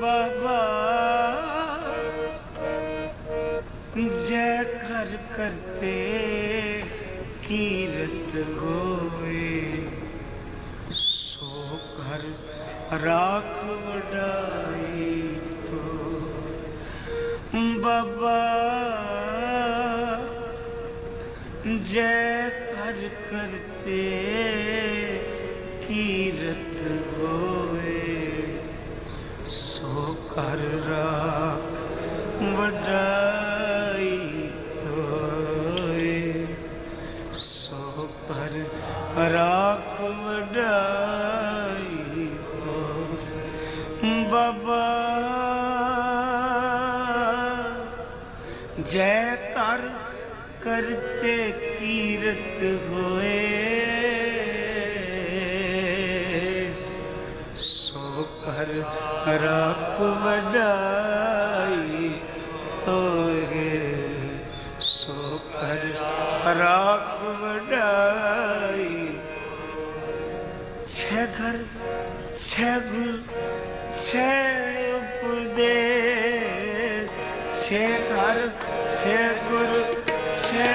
ਬਾਬਾ ਜੈ ਕਰ ਕਰਤੇ ਕੀਰਤ ਹੋਏ ਸੋ ਘਰ ਰਾਖ ਵਡਾਈ ਤੋ ਬਾਬਾ ਜੈ ਕਰ ਕਰਤੇ ਕੀਰਤ ਹੋਏ ਕਰ ਰਾਖ ਵਡਾਈ ਤੋਏ। ਸੋ ਕਰ ਰਾਖ ਵਡਾਈ ਤੋ ਬਾਬਾ, ਜੈ ਕਰ ਕਰਤੇ ਕੀਰਤ ਹੋਏ। ਸੋ ਕਰ ਰੱਖ ਵਡਾਈ ਤੋਏ। ਸੋ ਕਰ ਰੱਖ ਵਡਾਈ। ਛੇ ਘਰ ਛੇ ਗੁਰ ਛੇ ਉਪਦੇਸ਼। ਛੇ ਘਰ ਛੇ ਗੁਰ ਛੇ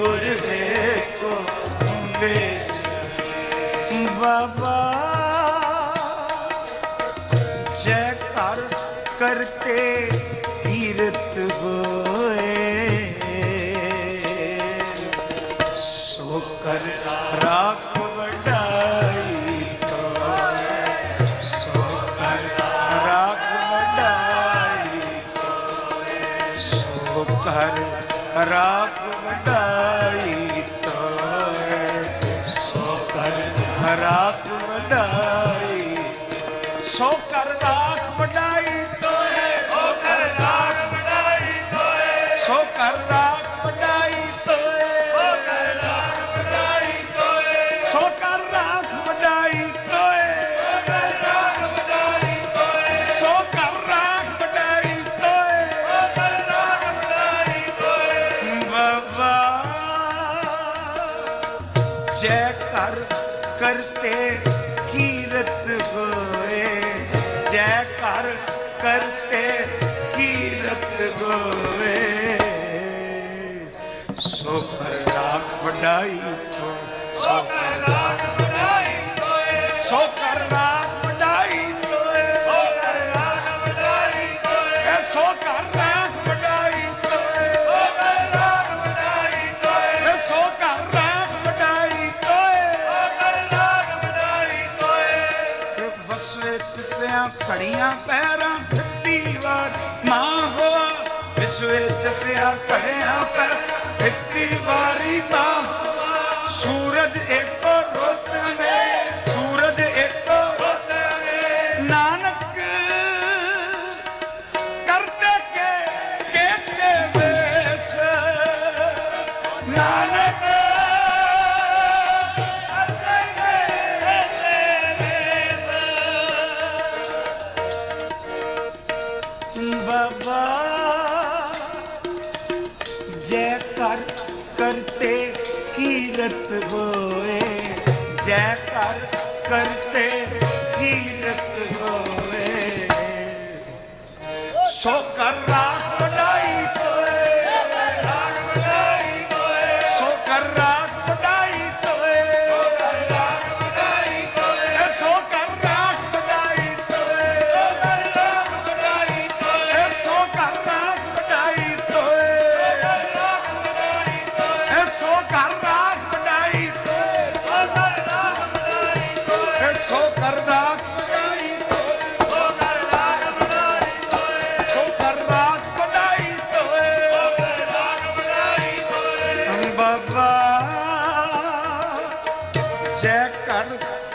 ਗੁਰ ਗੁਰ ਏਕੋ ਵੇਸ ਬਾਬਾ ਜੈ ਕਰ ਕਰਤੇ ਕੀਰਤ ਹੋਏ ਸੋ ਕਰ ਰਾਖ ਵਡਾਈ ਤੋਏ ਸੋ ਕਰ ਰਾਖ ਵਡਾਈ ਤੋਏ ਸੋ ਕਰ ਰਾਖ ਵਡਾਈ ਤੋਏ ਸੋ ਕਰ ਰਾਖ ਵਡਾਈ ਸੋ ਕਰ ਰਾਖ ਵਡਾਈ ਜੈ ਕਰ ਕਰਤੇ ਕੀਰਤ ਹੋਏ। ਜੈ ਕਰ ਕਰਤੇ ਕੀਰਤ ਹੋਏ। ਸੋ ਕਰ ਰਾਖ ਵਡਾਈ ਤੋ, ਸੋ ਕਰ ਰਾਖ ਵਡਾਈ ਤੋਏ। ਸੋ ਕਰ ਰਾਖ ਵਡਾਈ ਤੋਏ। ਸੋ ਕਰ ਰਾਖ ਵਡਾਈ ਤੋਏ। ਸੋ ਕਰ ਤਿਸਿਆਂ ਘੜੀਆਂ ਪੈਰਾਂ ਫਿੱਟੀ ਵਾਰ ਮਾਂ ਹੋਆ ਵਿਸਵੇ ਤਿਸਿਆਂ ਘੜੀਆਂ ਪੈਰ। ਫਿੱਟੀ ਵਾਰੀ ਮਾਂ ਸੂਰਜ ਇੱਕੋ ਰੁੱਤ ਨੇ ਸੂਰਜ ਇੱਕੋ ਰੁੱਤ ਨੇ ਨਾਨਕ ਕਰਦੇ ਕੇ ਕੇ ਵੇਸ ਨਾਨਕ ਜੈ ਕਰ ਕਰਤੇ ਕੀਰਤ ਹੋਏ ਜੈ ਕਰ ਕਰਤੇ ਕੀਰਤ ਹੋਏ ਸੋ ਕਰ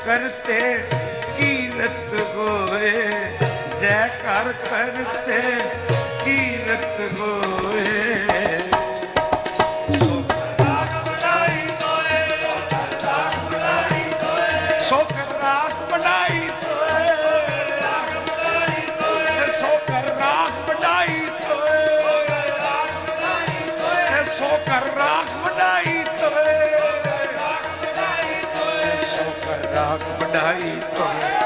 ਕਰਤੇ ਕੀਰਤ ਹੋਏ ਜੈ ਕਰ ਕਰਤੇ ਵਡਾਈ ਹੋਏ ਸੋ ਕਰਨਾ